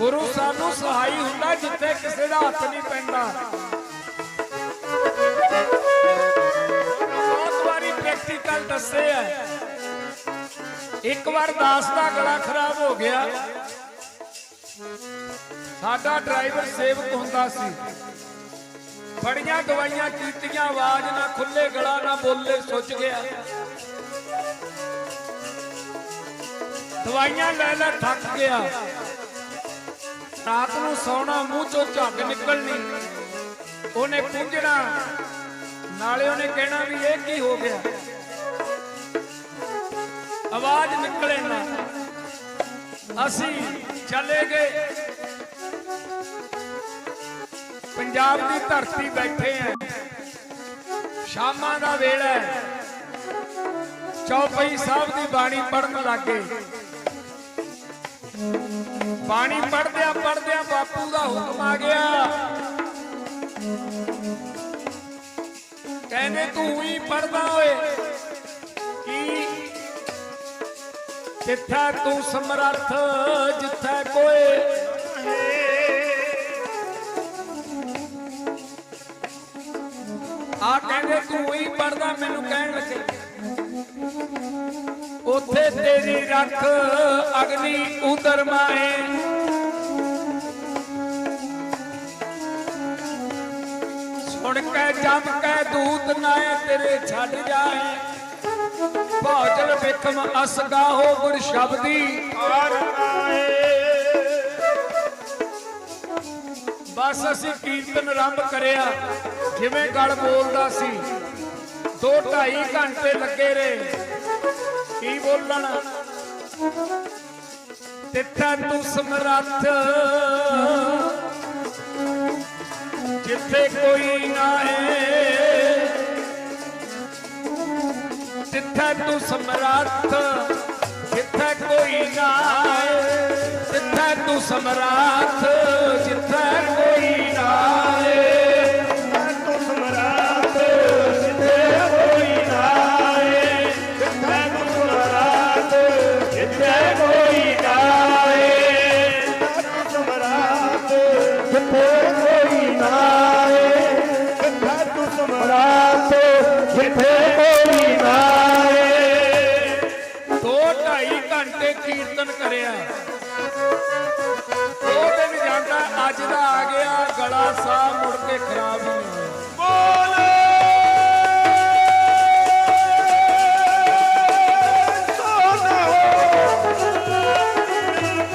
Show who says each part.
Speaker 1: ਗੁਰੂ ਸਾਨੂੰ ਸਹਾਈ ਹੁੰਦਾ ਜਿੱਥੇ ਕਿਸੇ ਦਾ ਹੱਥ ਨਹੀਂ ਪੈਂਦਾ। ਬਹੁਤ ਵਾਰੀ ਪ੍ਰੈਕਟੀਕਲ ਦੱਸੇ ਆ। ਇੱਕ ਵਾਰ ਦਾਸ ਦਾ ਗਲਾ ਖਰਾਬ ਹੋ ਗਿਆ। ਸਾਡਾ ਡਰਾਈਵਰ ਸੇਵਕ ਹੁੰਦਾ ਸੀ। ਬੜੀਆਂ ਦਵਾਈਆਂ ਕੀਤੀਆਂ, ਆਵਾਜ਼ ਨਾ ਖੁੱਲੇ ਗਲਾ ਨਾ ਬੋਲੇ, ਸੁੱਜ ਗਿਆ। ਦਵਾਈਆਂ ਲੈ ਲੈ, ਥੱਕ ਗਿਆ। ਰਾਤ ਨੂੰ ਸੌਣਾ, ਮੂੰਹ ਚੋਂ ਝੱਗ ਨਿਕਲਣੀ। ਉਹਨੇ ਪੁੰਝਣਾ ਨਾਲੇ ਉਹਨੇ ਕਹਿਣਾ ਵੀ ਇਹ ਕੀ ਹੋ ਗਿਆ? ਆਵਾਜ਼ ਨਿਕਲੇ ਨਾ। ਅਸੀਂ ਚਲੇ ਗਏ। ਪੰਜਾਬ ਦੀ ਧਰਤੀ ਬੈਠੇ ਆ। ਸ਼ਾਮਾਂ ਦਾ ਵੇਲਾ ਹੈ। ਚੌਪਈ ਸਾਹਿਬ ਦੀ ਬਾਣੀ ਪੜਨ ਲੱਗੇ ਬਾਣੀ ਪੜਦਿਆਂ ਪੜਦਿਆਂ ਬਾਪੂ ਦਾ ਹੁਕਮ ਆ ਗਿਆ। ਕਹਿੰਦੇ ਤੂੰ ਹੀ ਪੜਦਾ ਓਏ। ਕੀ? ਜਿੱਥਾ ਤੂੰ ਸਮਰੱਥ, ਜਿੱਥਾ ਕੋਏ। ਆ ਕਹਿੰਦੇ ਤੂੰ ਹੀ ਪੜਦਾ ਮੈਨੂੰ ਕਹਿਣ ਲੱਗੇ। ਉਥੇ ਤੇਰੀ ਰੱਖ ਅਗਨੀ ਉਦਰ ਮਾਏ। ਸੁਣ ਕੇ ਜਮ ਕੇ ਦੂਤ ਨਾਏ ਤੇਰੇ ਛੱਡ ਜਾਏ। ਭੋਜਨ ਵਿਖਮ ਅਸਗਾ ਹੋ ਗੁਰ ਸ਼ਬਦੀ। ਬਸ ਅਸੀਂ ਕੀਰਤਨ ਆਰੰਭ ਕਰਿਆ। ਜਿਵੇਂ ਗਲ ਬੋਲਦਾ ਸੀ। 2 2.5 ਘੰਟੇ ਲੱਗੇ ਰਹੇ। ਕੀ ਬੋਲਣ? ਤਿੱਥਾ ਤੂੰ ਸਮਰੱਥ। ਜਿੱਥੇ ਕੋਈ ਨਾ ਹੈ ਜਿੱਥੇ ਤੂੰ ਸਮਰੱਥ। ਜਿੱਥੇ ਕੋਈ ਨਾ ਹੈ ਜਿੱਥੇ ਤੂੰ ਸਮਰੱਥ। ਜਿੱਥੇ
Speaker 2: ਜਿੱਥੇ ਕੋਈ ਨਾ ਏ ਜਿੱਥੇ ਤੂੰ ਸਮਰਾਟ ਜਿੱਥੇ ਕੋਈ ਨਾ ਏ
Speaker 1: ਦੋ ਢਾਈ ਘੰਟੇ ਕੀਰਤਨ ਕਰਿਆ। ਦੋ ਦਿਨ ਜਾਂਦਾ, ਅੱਜ ਦਾ ਆ ਗਿਆ, ਗਲਾ ਸਾਹ ਮੁੜ ਕੇ ਖਰਾਬ